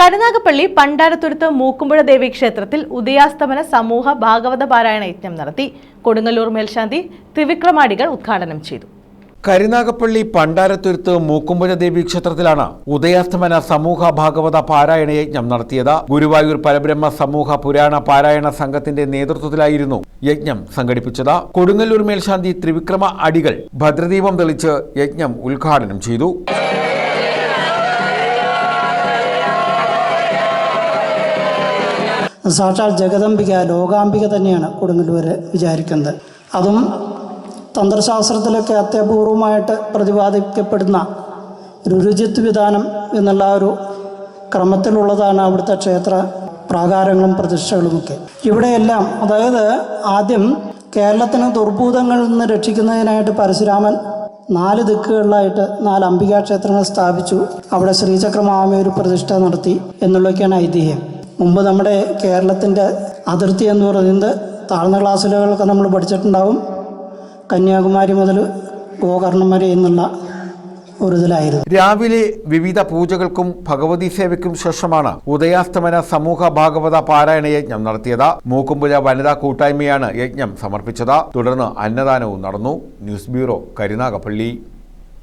കരുനാഗപ്പള്ളി പണ്ടാരത്തുരുത്ത് മൂക്കുമ്പുഴ ദേവി ക്ഷേത്രത്തിൽ ഉദയാസ്തമന സമൂഹ ഭാഗവത പാരായണ യജ്ഞം നടത്തി കൊടുങ്ങല്ലൂർ മേൽശാന്തി ത്രിവിക്രമാടികൾ ഉദ്ഘാടനം ചെയ്തു. കരുനാഗപ്പള്ളി പണ്ടാരത്തുരുത്ത് മൂക്കുമ്പുഴ ദേവി ക്ഷേത്രത്തിലാണ് ഉദയാസ്തമന സമൂഹ ഭാഗവത പാരായണ യജ്ഞം നടത്തിയത്. ഗുരുവായൂർ പരബ്രഹ്മ സമൂഹ പുരാണ പാരായണ സംഘത്തിന്റെ നേതൃത്വത്തിലായിരുന്നു യജ്ഞം സംഘടിപ്പിച്ചത്. കൊടുങ്ങല്ലൂർ മേൽശാന്തി ത്രിവിക്രമ അടികൾ ഭദ്രദീപം തെളിച്ച് യജ്ഞം ഉദ്ഘാടനം ചെയ്തു. സാക്ഷാൽ ജഗദംബിക ലോകാംബിക തന്നെയാണ് കൊടുങ്ങല്ലൂർ വിചാരിക്കുന്നത്. അതും തന്ത്രശാസ്ത്രത്തിലൊക്കെ അത്യപൂർവമായിട്ട് പ്രതിപാദിക്കപ്പെടുന്ന രുരുജിത്ത് വിധാനം എന്നുള്ള ഒരു ക്രമത്തിലുള്ളതാണ് അവിടുത്തെ ക്ഷേത്ര പ്രാകാരങ്ങളും പ്രതിഷ്ഠകളുമൊക്കെ. ഇവിടെയെല്ലാം അതായത് ആദ്യം കേരളത്തിന് ദുർഭൂതങ്ങളിൽ നിന്ന് രക്ഷിക്കുന്നതിനായിട്ട് പരശുരാമൻ നാല് ദിക്കുകളിലായിട്ട് നാല് അംബികാ ക്ഷേത്രങ്ങൾ സ്ഥാപിച്ചു. അവിടെ ശ്രീചക്രമാമയൊരു പ്രതിഷ്ഠ നടത്തി എന്നുള്ളതൊക്കെയാണ് ഐതിഹ്യം. മുമ്പ് നമ്മുടെ കേരളത്തിന്റെ അതിർത്തി എന്ന് പറയുന്നത് താഴ്ന്ന ക്ലാസ്സിലുകളൊക്കെ നമ്മൾ പഠിച്ചിട്ടുണ്ടാവും. കന്യാകുമാരി മുതൽ ഗോകർണം വരെ എന്നുള്ള ഒരു ഇതിലായിരുന്നു. രാവിലെ വിവിധ പൂജകൾക്കും ഭഗവതി സേവയ്ക്കും ശേഷമാണ് ഉദയാസ്തമന സമൂഹ ഭാഗവത പാരായണ യജ്ഞം നടത്തിയത്. മൂക്കുമ്പുഴ വനിതാ കൂട്ടായ്മയാണ് യജ്ഞം സമർപ്പിച്ചത്. തുടർന്ന് അന്നദാനവും നടന്നു. News bureau Karunagappally.